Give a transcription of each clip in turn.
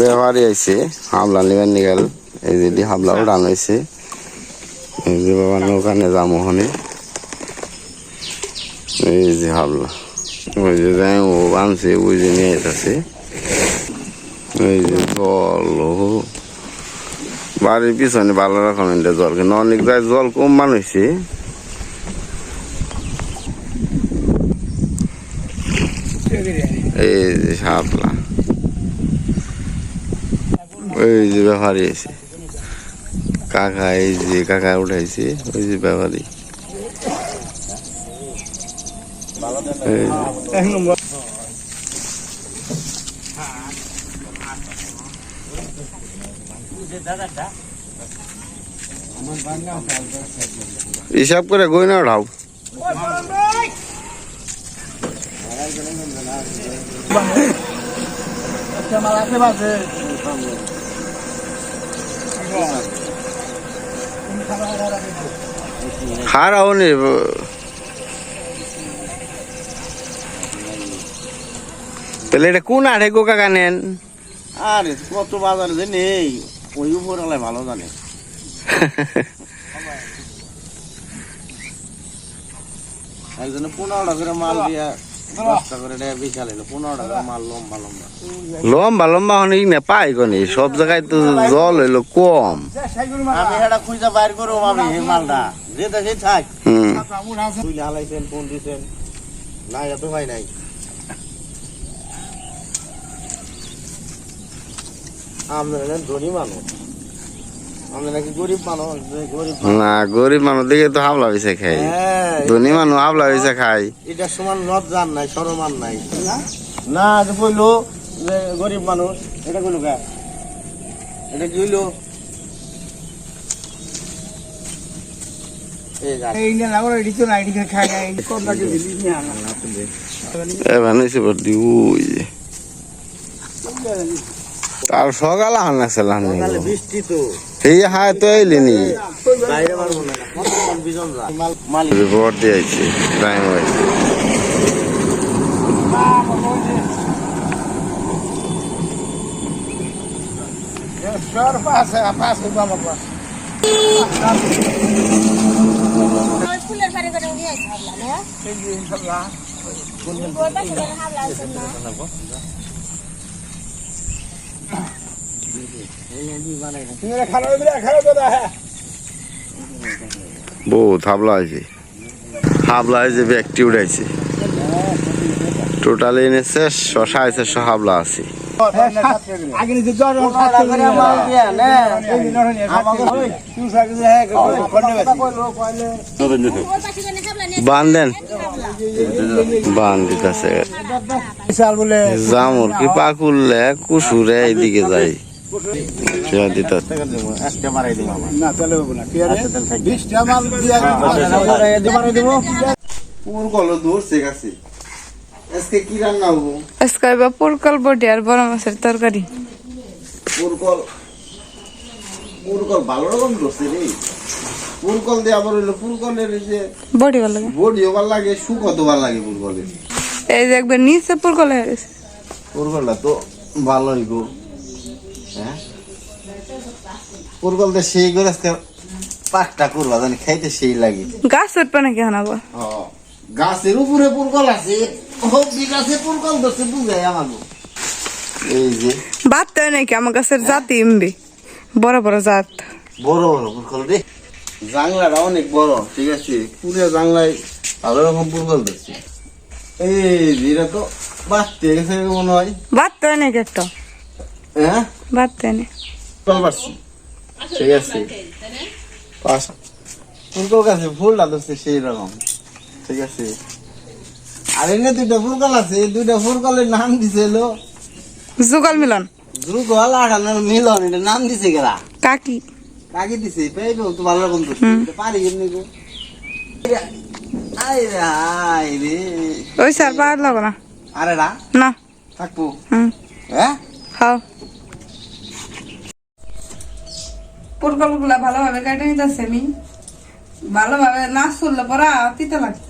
ব্যবহারই আইছে হামলা নিবেন নিগাল এই যে দি হামলা উড়ান হয়েছে। এই যে বাবা নৌকানে যাম ওখানে এই যে হামলা ওই যে যাই ও আনছে ওই যে নিয়ে যেতেছে এই যে জল বাড়ির পিছনে ভালো রকমের জল। কিন্তু অনেক জায়গায় জল কম মান হয়েছে এই যে শাপলা ওই যে ব্যাপারী আছে। কাকা এই যে, কাকা উঠাইছে, ওই যে ব্যাপারী। হিসাব করে গয়না উঠাও হারাও নি তাহলে এটা কোন আড়ে গো কাকা নেন? আরে কত বাজারে যে নেই ওই উপরালায় ভালো জানে। একজনে পনেরো টাকা করে মাল দিয়া করে করে লম্বা লম্বা। অনেক না পাই কোনি সব জায়গায় তো জল হইল কম। আমি এটা খুঁজে বাইর করব আমি মালটা। যে দেখে থাক। তুইলে হালাইছেন ফোন দিছেন। না এত হয় নাই। আমরা ধনী মানুষ আমরা নাকি গরিব মানুষ যে গরিব মানুষ। না গরিব মানুষ দেখে তো হাবলা খাই। হ্যাঁ, ধনী মানুষ হাবলা খাই। এটা সমান নাই সরমান নাই। না? যে গরিব মানুষ এটা এটা কি হইল? আর সকালে হান আছে বৃষ্টি তো। এই হায় তো এলিনি। রিপোর্ট দিয়েছি টাইম হয়েছে। ফুলের বাড়ি করে নিয়ে আসতে না ওই পাশে করে হাবলা আছে না বহুত হাবলা হয়েছে। হাবলা হয়েছে ব্যক্তি উঠাইছে টোটালি এনেছে সাড়ে চারশো হাবলা আছে। বান্ধেন। হাবলা বান দিতেছে জামুর কি পাকুললে কুসুরে এইদিকে দিতে আজকে বাড়াই দিব আমার পুর কলো দূর সে গেছে আজকে কি রান্না হব? আজকে হইবা পুরকল বডি আর বড় মাছের তরকারি। পুরকল পুরকল ভালো রকম ধরছে রে। পুরকল দিয়ে আবার হইল পুরকলের এই যে বডি ভালো লাগে। বডিও ভালো লাগে সুখত ভালো লাগে পুরকলের এই যে নিচে পুরকল হয়ে গেছে। পুরকলটা তো ভালোই গো। হ্যাঁ? পুরকল তো সেই করে আজকে পাকটা করবা জানি খাইতে সেই লাগে। গাছ উঠবে নাকি আবার? গাছের উপরে আছে গাছে ধরছে বুঝাই আমাকে। এই যে। বাদ হয় নাকি? আমার গাছের জাতি ইমবি বড় বড় জাত। বড় বড় পুরকল রে জাংলাটা অনেক বড় ঠিক আছে? পুরো জাংলায় ভালো রকম পুরকল ধরছে। এই যে এটা তো বাঁচতে গেছে মনে হয়। বাদ হয় নাকি একটা? হ্যাঁ? বাদ না পারছি ঠিক আছে। পাস। ফুলকল গাছে ফুলটা ধরছে সেই রকম। ঠিক আছে। আর এনে দুইটা ফুলকল আছে দুইটা ফুলকলের নাম দিছে হলো যুগল মিলন। দ্রুগল আর মিলন এটা নাম দিছে গেলা কাকি। কাকে দিছে পাইবে তো ভালো রকম তো। পারি এমনি গো। আই রে আই রে। ওই স্যার পাওয়ার লাগো না। আরে রা না। থাকব। হুম। হ্যাঁ? খাও পটকলগুলো ভালোভাবে কেটে নিতেছি আমি ভালোভাবে না চললে পরা তিতে লাগে।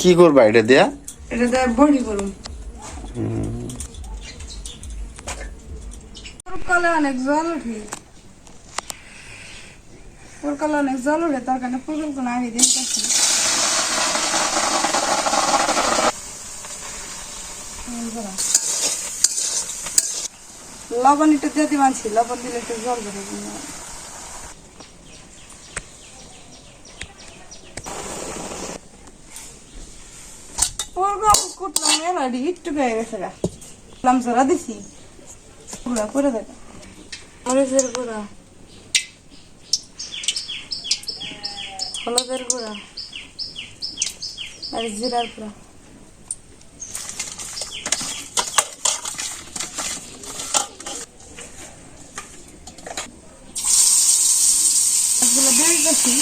কি করবা এটা দেয়া? এটা দেয়া বড়ি করুন। অনেক জল উঠে। পুরকলে অনেক জল উঠে তার কারণে কোনো আগে দিন লবণ একটু দিয়ে দিবানছি লবণ দিলে একটু জল বেরো পুরকল কুটলাম এলাডি একটু গায়ে গেছে গা। লামসরা দিছি। গুঁড়া করে দেবে। মরিচের গুঁড়া হলুদের গুঁড়া আর জিরার গুঁড়া। দিতেছি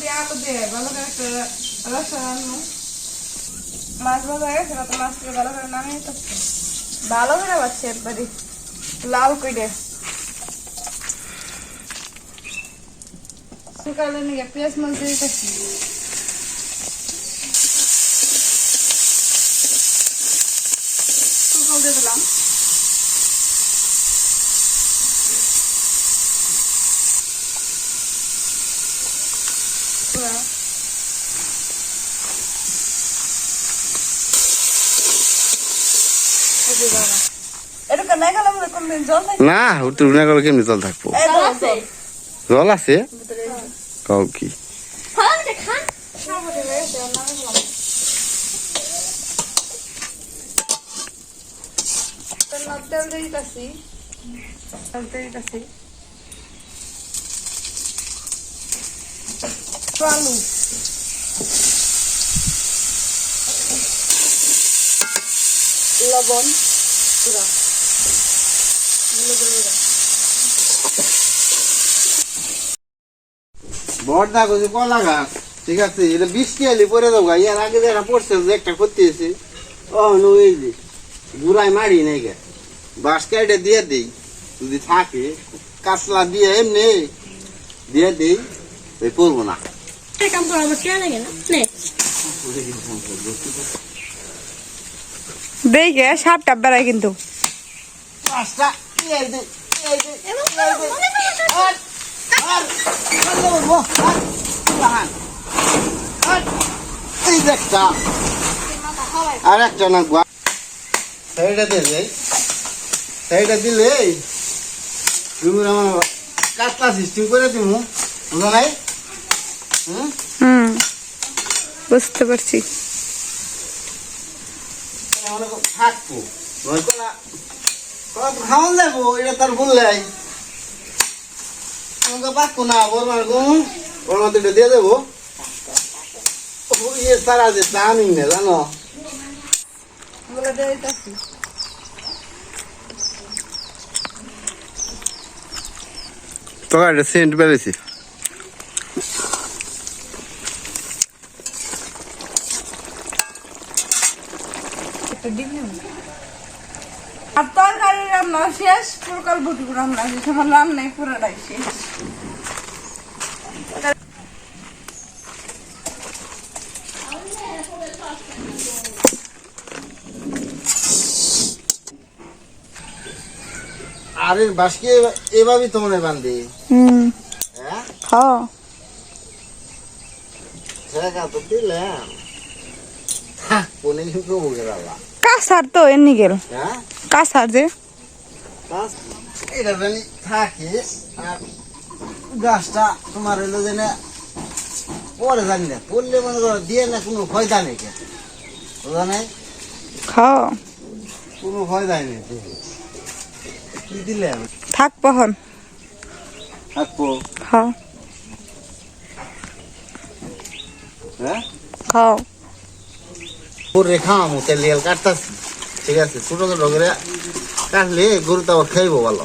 দিয়ে আলু দিয়ে ভালো করে একটা রসা আনব মাছ ভাজা হয়ে গেছে তো মাছটা ভালো করে নামিয়ে তো ভালো করে পাচ্ছে একবারে। লাল করে শুকালে নিয়ে পেঁয়াজ মাছ দিয়ে দিতেছি শুকাল দিয়ে দিলাম। পুরা এটা কেন গেলাম না উঠতে উঠে না কেমনি জল থাকব? আছে। জল আছে? কাউ কি? খান খান। সামনে রয়েছে না গেলাম তেল দিয়ে দিতেছি তেল দিয়ে দিতেছি আলু লবণ পুরা বড়দা কইছে কলা গাছ ঠিক আছে? এটা বৃষ্টি আলি পরে দাও গা। ইয়ার আগে যেটা পড়ছে যে একটা করতে এসে ও নো এই যে গুড়াই মারি নাই গে। বাঁশ কাইটে দিয়ে দেই যদি থাকে কাতলা দিয়ে এমনি দিয়ে দেই ওই পড়ব না। কাম করা আমার কেন লাগে না? দেখে সাপ টাপ বেড়ায় কিন্তু। বাঁশটা এই যে এই যে এমন করো মনে করে আর এই যে একটা আর একটা না গুয়া দিলে সেইটা দিলে তুমি আমার কাজটা সিস্টেম করে দিব বুঝো নাই হুম হুম বুঝতে পারছি থাকব না খাওয়ান যাব এটা তার বললাই না ওর মধ্যে এটা দিয়ে দেবো। ও, ইয়ে সারা যে জানি না জানো? বলে দিয়ে দিতেছি। তো এটা সেন্ট বেড়েছি আর তরকারি রান্না শেষ পুরকাল বুটি রান্না শেষ আমার রান্নাই পুরোটাই শেষ। আরে বাসকে এভাবেই তোমার বান্ধে। হুম। হ্যাঁ? হ্যাঁ সেটা তো দিলাম। কোনে কিন্তু মুখে রাখলা কাসার তো এমনি গেল হ্যাঁ? কাসার যে। এটা জানি থাকে আর গাছটা তোমার হলো যে না পরে জানি না পড়লে মনে করো দিয়ে না কোনো ফয়দা নেই কে। বুঝা নাই? খাও। কোনো ফয়দা নেই কি। দিলে? আমি থাক পহন। থাকব খাও। হ্যাঁ? খাও। পরে খাওয়ামো তেল লিয়াল কাটতাছি। ঠিক আছে ছোট ছোট করে কাটলে গরু তো আবার খাইবো ভালো।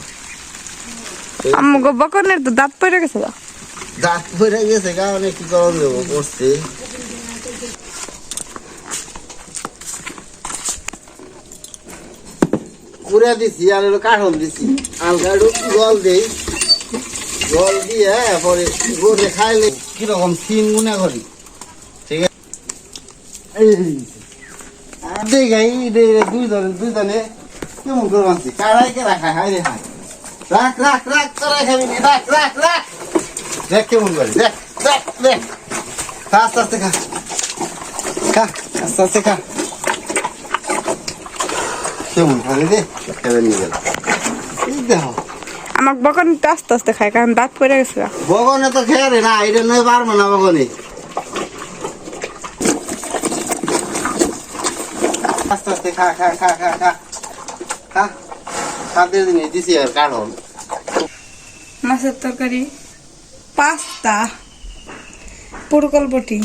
আমাকে বকনের তো দাঁত পড়ে গেছে। দাঁত পরে গেছে গা অনেক কি করণ দেবো করছে পুরা দিছি আর হলো কাঠল দিছি। হালকা একটু জল দেই। জল দিয়ে পরে গরুরে খাইলে কীরকম তিন গুণা করি। ঠিক আছে? আর দেখাই দুইজনে দুইজনে কেমন করে বানছি কাড়াই কে রাখা হাই রে হাই রাখ রাখ রাখ তোরা খাবি নি, রাখ রাখ রাখ। দেখ কেমন করে দেখ দেখ দেখ। খা আস্তে আস্তে খা। খা আস্তে আস্তে খা। কেমন খাবে রে? খেলে নিয়ে গেল এই দেখো। আমার বকন তো আস্তে আস্তে খায় কারণ দাঁত পড়ে গেছে বগনে তো খেয়ে রে না এটা নয় পারব না বগনে আস্তে আস্তে খা খা খা খা খা। খা খাদের দিনে দিছি আর কারণ। মাছের তরকারি পাস্তা পুরকল বটি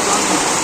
ভাত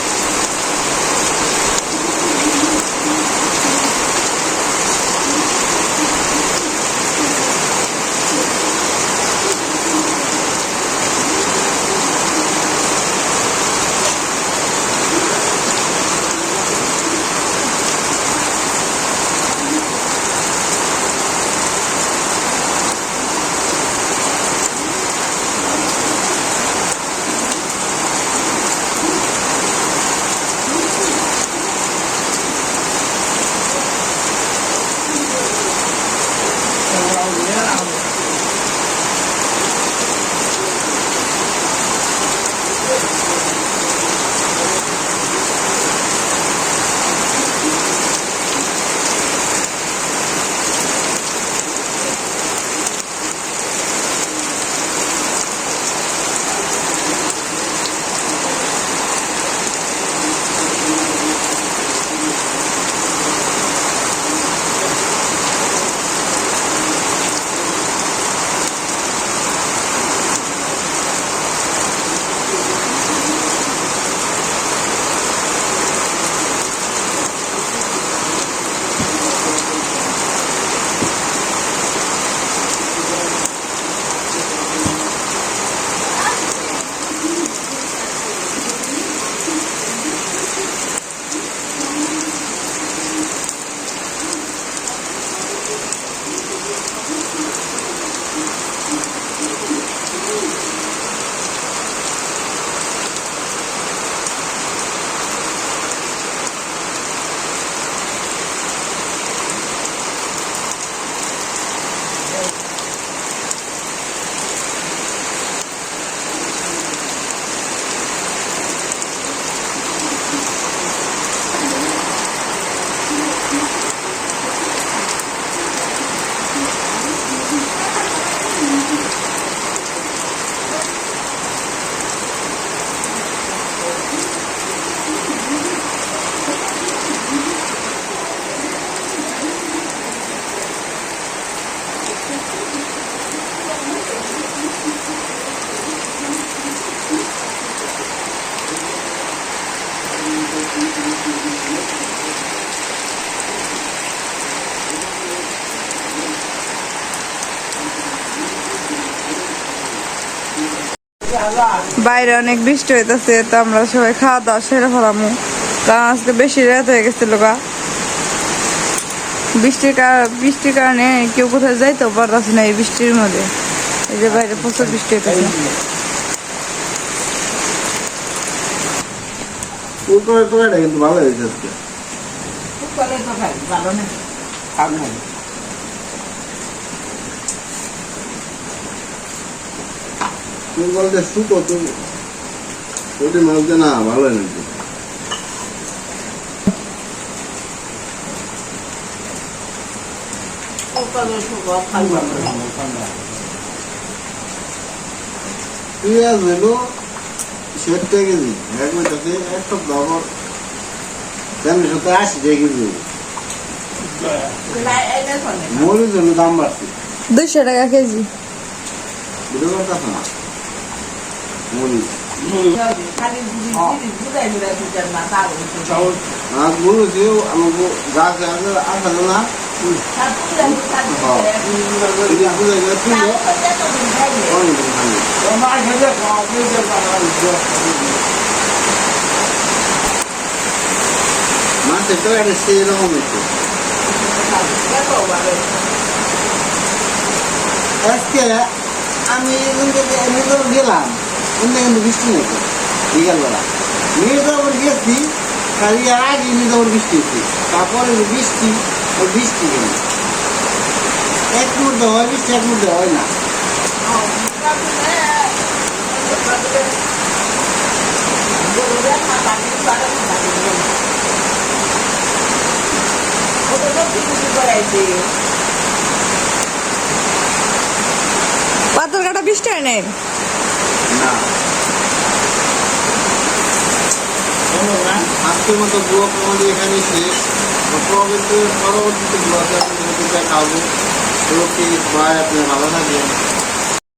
বাইরে অনেক বৃষ্টি হইতেছে তো আমরা সবাই খাওয়া দাওয়া সেরে ফেলামু। কারণ আজকে বেশি রাত হয়ে গেছিল গা বৃষ্টির বৃষ্টির কারণে কেউ কোথাও যাইতেও পারতেছে না এই বৃষ্টির মধ্যে। এই যে বাইরে প্রচুর বৃষ্টি হইতেছে। কিন্তু ভালো হয়েছে আজকে। তুমি বলতে শুকো তুমি ওটি মাছ না ভালো নাকি? পেঁয়াজ হইল ষাট টাকা কেজি এক মিটাতে এক সপ্তাহ পর তেমনি সপ্তাহে আশি টাকা কেজি। মরিচ হলো দাম বাড়ছে। দুইশো টাকা কেজি। বুঝতে পারতেছ না? মরিচ। আর বলেছি আমার গাছ আসলে না মাছের তো একটা সেই একটু। আজকে আমি গেলাম কিন্তু কিন্তু বৃষ্টি নেই বিকালবেলা। মির্জাপুর গেছি খালি আর আগে মির্জাপুর বৃষ্টি হয়েছে। তারপরে বৃষ্টি ওই বৃষ্টি কেন এক মুহূর্তে হয় বৃষ্টি এক মুহূর্তে হয় না। পাথর কাটা বৃষ্টি হয় নাই? না। আজকের মতো ব্লগ আমাদের এখানেই শেষ পরবর্তী পরবর্তীতে ব্লগে আপনাদের দেখাবো ওকে বাই আপনি ভালো থাকবেন